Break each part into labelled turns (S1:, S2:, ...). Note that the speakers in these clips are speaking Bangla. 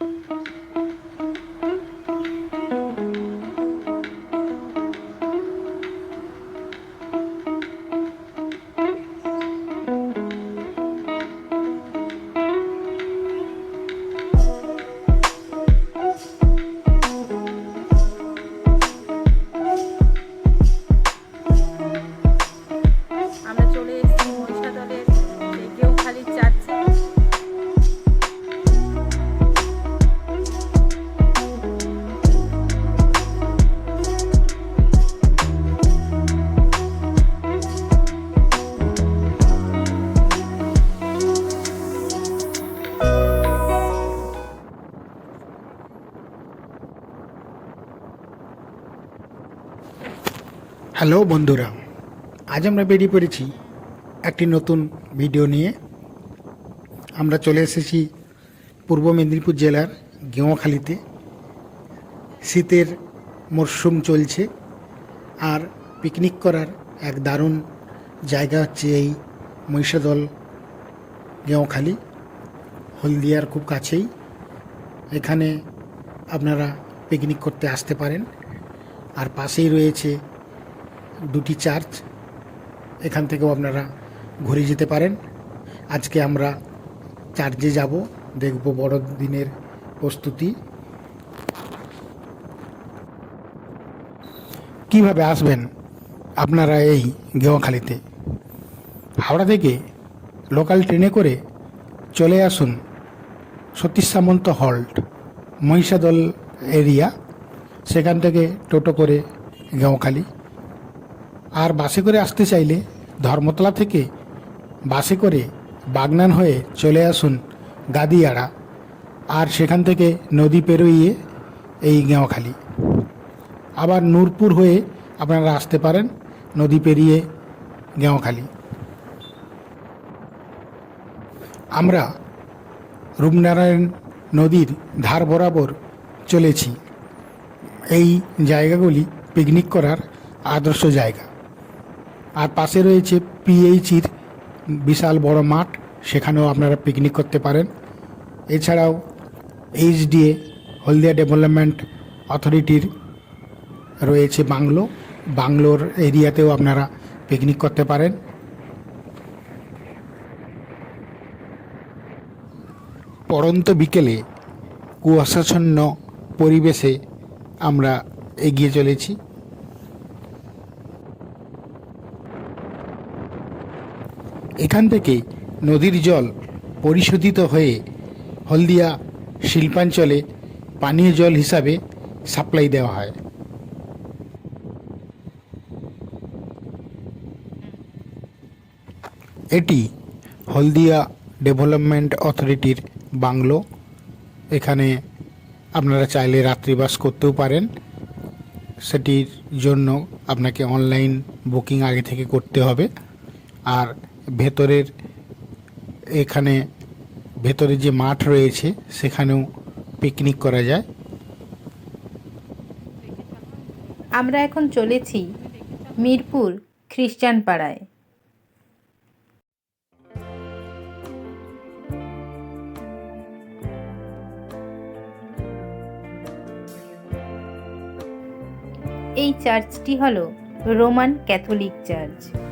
S1: Thank you.
S2: হ্যালো বন্ধুরা, আজ আমরা বেরিয়ে পড়েছি একটি নতুন ভিডিও নিয়ে। আমরা চলে এসেছি পূর্ব মেদিনীপুর জেলার গেঁওয়াখালীতে। শীতের মরশুম চলছে আর পিকনিক করার এক দারুণ জায়গা হচ্ছে এই মহিষাদল গেঁওখালী হলদিয়ার খুব কাছেই। এখানে আপনারা পিকনিক করতে আসতে পারেন। আর পাশেই রয়েছে দুটি চার্চ। এখান থেকেও আপনারা ঘুরে যেতে পারেন। আজকে আমরা চার্চে যাব, দেখব বড়দিনের প্রস্তুতি। কীভাবে আসবেন আপনারা এই গেওয়াখালীতে? হাওড়া থেকে লোকাল ট্রেনে করে চলে আসুন সতীশ সামন্ত হল্ট, মহিষাদল এরিয়া। সেখান থেকে টোটো করে গেঁওখালী আর বাসে করে আসতে চাইলে ধর্মতলা থেকে বাসে করে বাগনান হয়ে চলে আসুন গাদিয়াড়া আর সেখান থেকে নদী পেরোইয়ে এই গেঁওখালি। আবার নূরপুর হয়ে আপনারা আসতে পারেন নদী পেরিয়ে গেঁওখালি। আমরা রূপনারায়ণ নদীর ধার বরাবর চলেছি। এই জায়গাগুলি পিকনিক করার আদর্শ জায়গা। আর পাশে রয়েছে পিএইচির বিশাল বড় মাঠ, সেখানেও আপনারা পিকনিক করতে পারেন। এছাড়াও এইচডিএ, হলদিয়া ডেভেলপমেন্ট অথরিটির রয়েছে বাংলো। বাংলোর এরিয়াতেও আপনারা পিকনিক করতে পারেন। পড়ন্ত বিকেলে কুয়াশাচ্ছন্ন পরিবেশে আমরা এগিয়ে চলেছি। এখান থেকে নদীর জল পরিশোধিত হয়ে হলদিয়া শিল্পাঞ্চলে পানীয় জল হিসাবে সাপ্লাই দেওয়া হয়। এটি হলদিয়া ডেভেলপমেন্ট অথরিটির বাংলো। এখানে আপনারা চাইলে রাত্রিবাস করতেও পারেন। সেটির জন্য আপনাকে অনলাইন বুকিং আগে থেকে করতে হবে। আর ভেতরের এখানে ভেতরে যে মাঠ রয়েছে, সেখানেও পিকনিক করা যায়।
S1: আমরা এখন চলেছি মিরপুর খ্রিস্টান পাড়ায়। এই চার্চটি হল রোমান ক্যাথলিক চার্চ।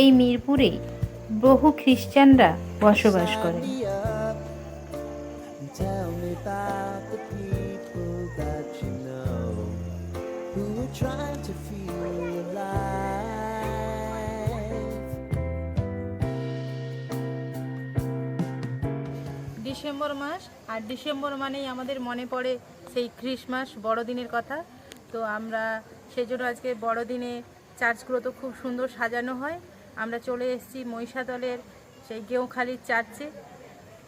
S1: এই মিরপুরে বহু খ্রিস্টানরা বসবাস করে. ডিসেম্বর মাস, আর ডিসেম্বর মানেই আমাদের মনে পড়ে সেই ক্রিসমাস বড়দিনের কথা তো আমরা সেই জন্য আজকে বড়দিনে চার্চগুলো তো খুব সুন্দর সাজানো হয় আমরা চলে এসেছি মহিষাদলের সেই গেঁওখালির চার্চে।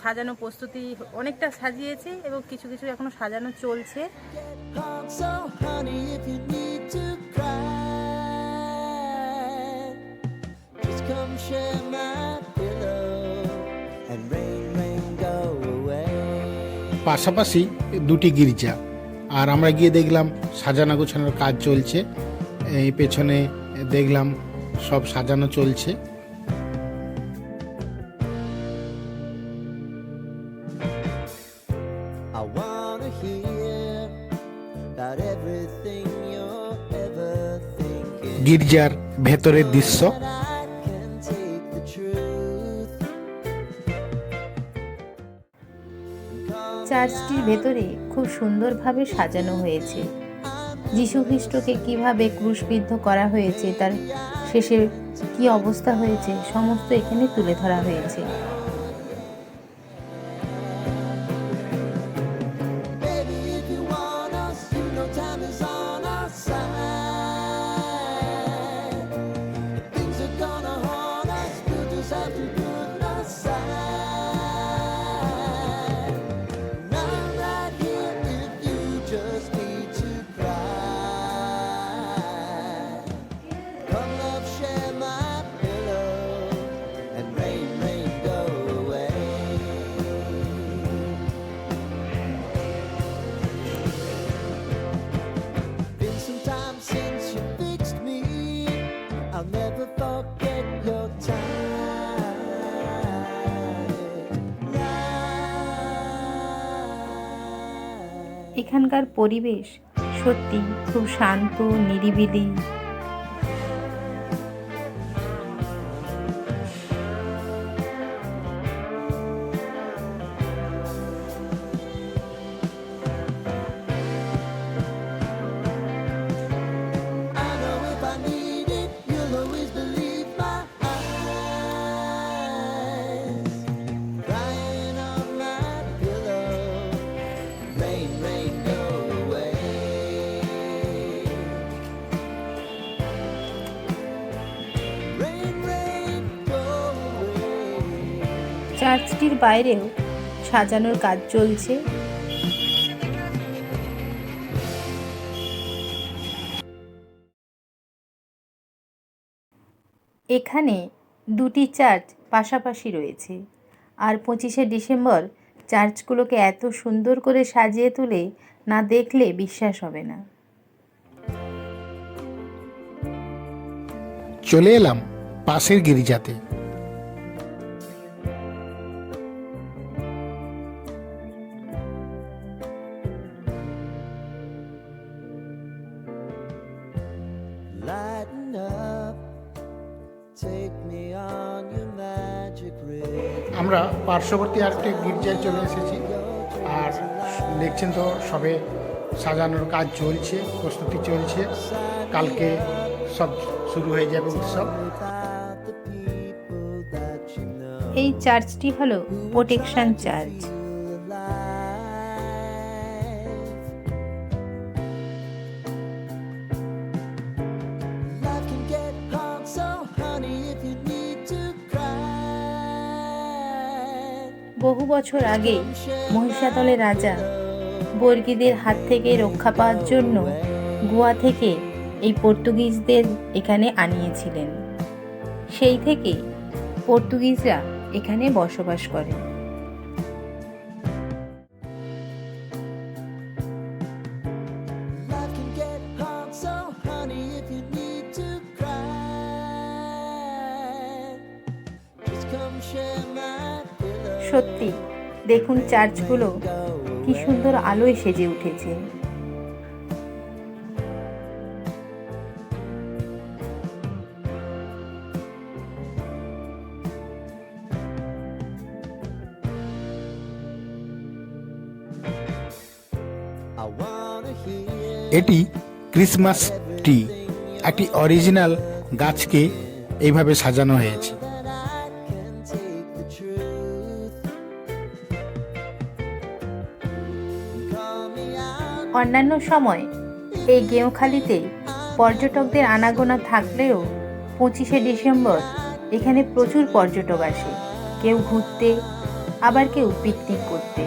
S1: সাজানো প্রস্তুতি অনেকটা সাজিয়েছি এবং কিছু কিছু এখনও সাজানো চলছে।
S2: পাশাপাশি দুটি গির্জা, আর আমরা গিয়ে দেখলাম সাজানো গোছানোর কাজ চলছে। এই পেছনে দেখলাম সব সাজানো চলছে. গির্জার ভেতরের দৃশ্য.
S1: চার্চটির ভেতরে খুব সুন্দরভাবে সাজানো হয়েছে যীশু খ্রিস্টকে কীভাবে ক্রুশবিদ্ধ করা হয়েছে তার শেষে কি অবস্থা হয়েছে সমস্ত এখানে তুলে ধরা হয়েছে। এখানকার পরিবেশ সত্যি খুব শান্ত নিরিবিলি। চার্চটির বাইরেও সাজানোর কাজ চলছে। এখানে দুটি চার্চ পাশাপাশি রয়েছে। আর পঁচিশে ডিসেম্বর চার্চগুলোকে এত সুন্দর করে সাজিয়ে তুলে না দেখলে বিশ্বাস হবে না।
S2: চলে এলাম পাশের গির্জাতে। আমরা পার্শ্ববর্তী আরেকটি গির্জায় চলে এসেছি আর দেখছেন তো সবে সাজানোর কাজ চলছে প্রস্তুতি চলছে। কালকে সব শুরু হয়ে যাবে উৎসব।
S1: এই চার্চটি হলো প্রোটেকশন চার্চ। বহু বছর আগে মহিষাদলের রাজা বর্গীদের হাত থেকে রক্ষা পাওয়ার জন্য গোয়া থেকে এই পর্তুগিজদের এখানে আনিয়েছিলেন সেই থেকে পর্তুগিজরা এখানে বসবাস করে
S3: share my.
S1: সত্যি। দেখুন চার্চগুলো, কি সুন্দর আলোয় সেজে উঠেছে।
S2: এটি ক্রিসমাস ট্রি। একটি অরিজিনাল গাছকে এইভাবে সাজানো হয়েছে।
S1: অন্যান্য সময় এই গেঁওখালিতে পর্যটকদের আনাগোনা থাকলেও পঁচিশে ডিসেম্বর এখানে প্রচুর পর্যটক আসে। কেউ ঘুরতে, আবার কেউ পিকনিক করতে।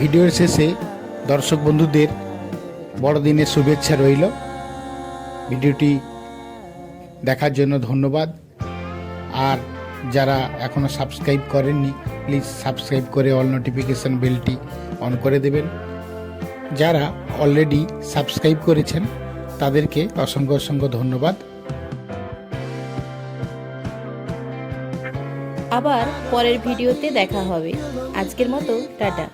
S2: ভিডিওর শেষে দর্শক বন্ধুদের বড়দিনের শুভেচ্ছা রইল। ভিডিওটি দেখার জন্য ধন্যবাদ। আর যারা এখনও সাবস্ক্রাইব করেননি, প্লিজ সাবস্ক্রাইব করে অল নোটিফিকেশান বেলটি অন করে দেবেন। যারা অলরেডি সাবস্ক্রাইব করেছেন, তাদেরকে অসংখ্য অসংখ্য ধন্যবাদ।
S4: আবার পরের ভিডিওতে দেখা হবে। আজকের মতো, টাটা।